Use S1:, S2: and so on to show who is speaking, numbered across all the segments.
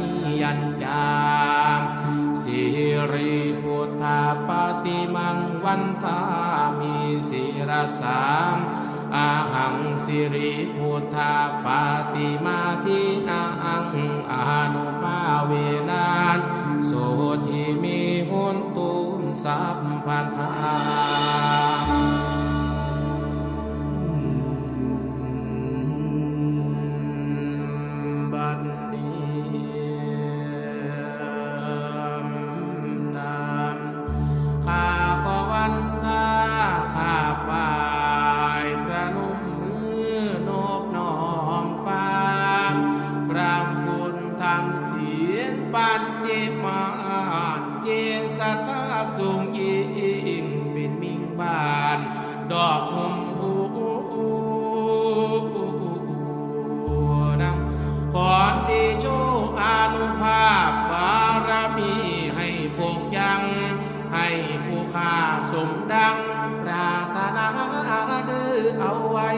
S1: นิยัญจามสิริพุทธาปฏิมังวันทามิสิรสามอาหังสิริพุทธาปฏิมาทินาอังอานุ เจสตาสูงยิ่งเป็นมิ่งบาน ดอกหอมผู้นำพรดีโชอนุภาพบารมีให้พวกยัง ให้ผู้ข้าสมดัง ปรารถนาเดื้อเอาไว้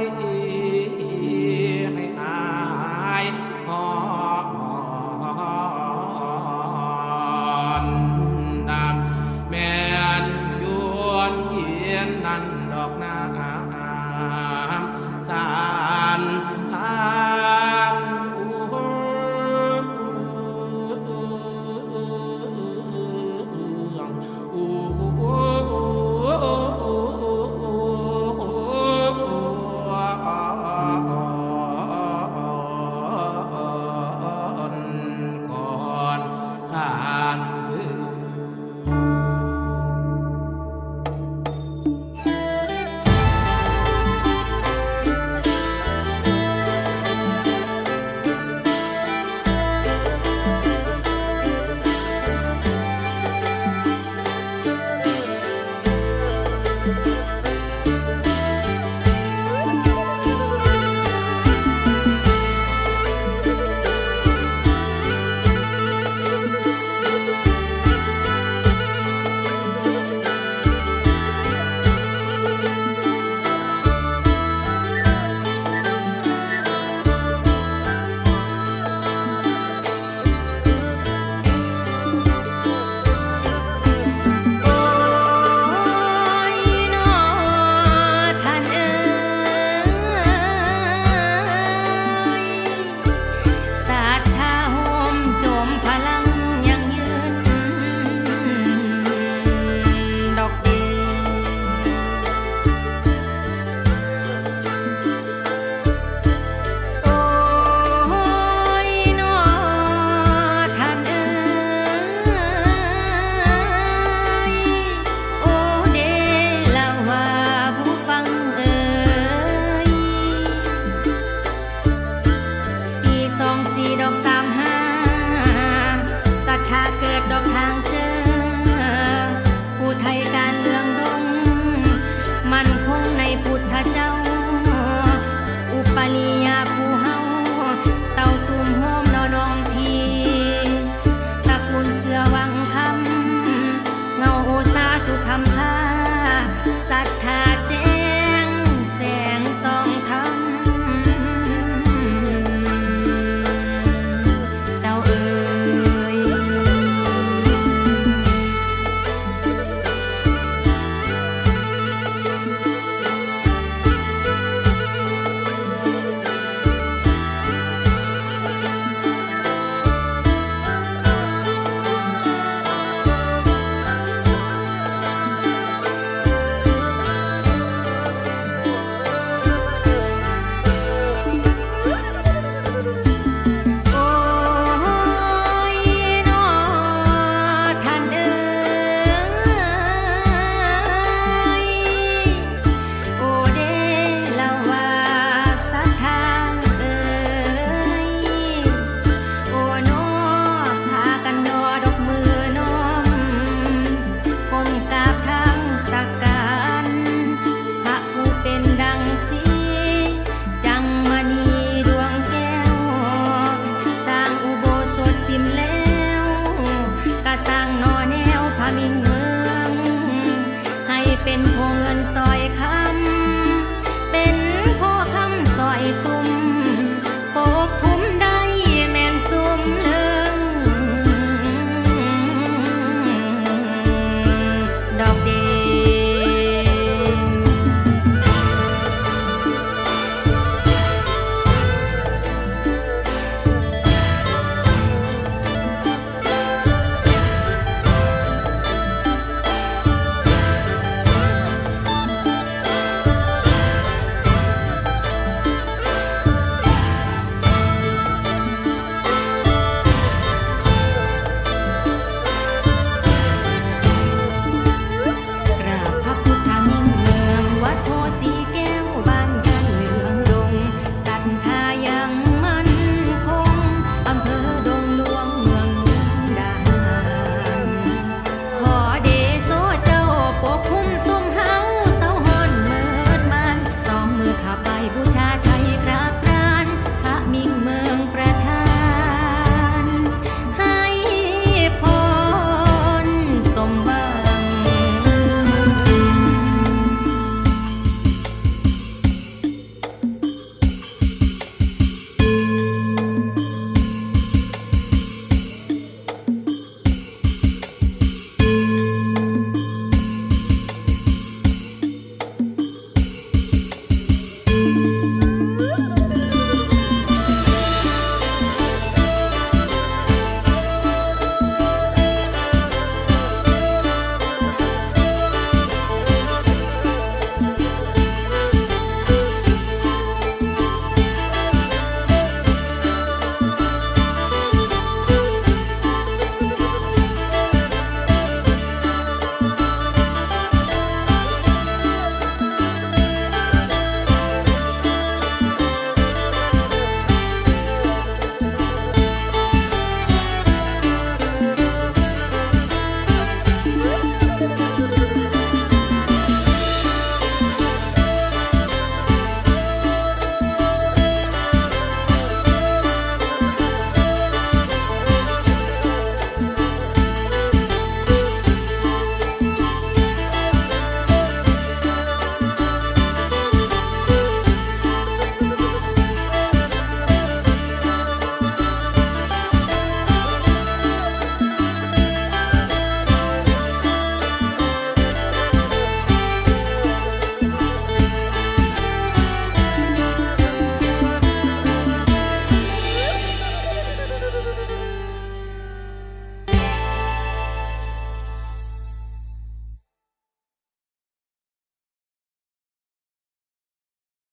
S1: Thank you. ทิมแล้วกระสร้างนอแนวพามิงเมือง ให้เป็นพวงเงินซอย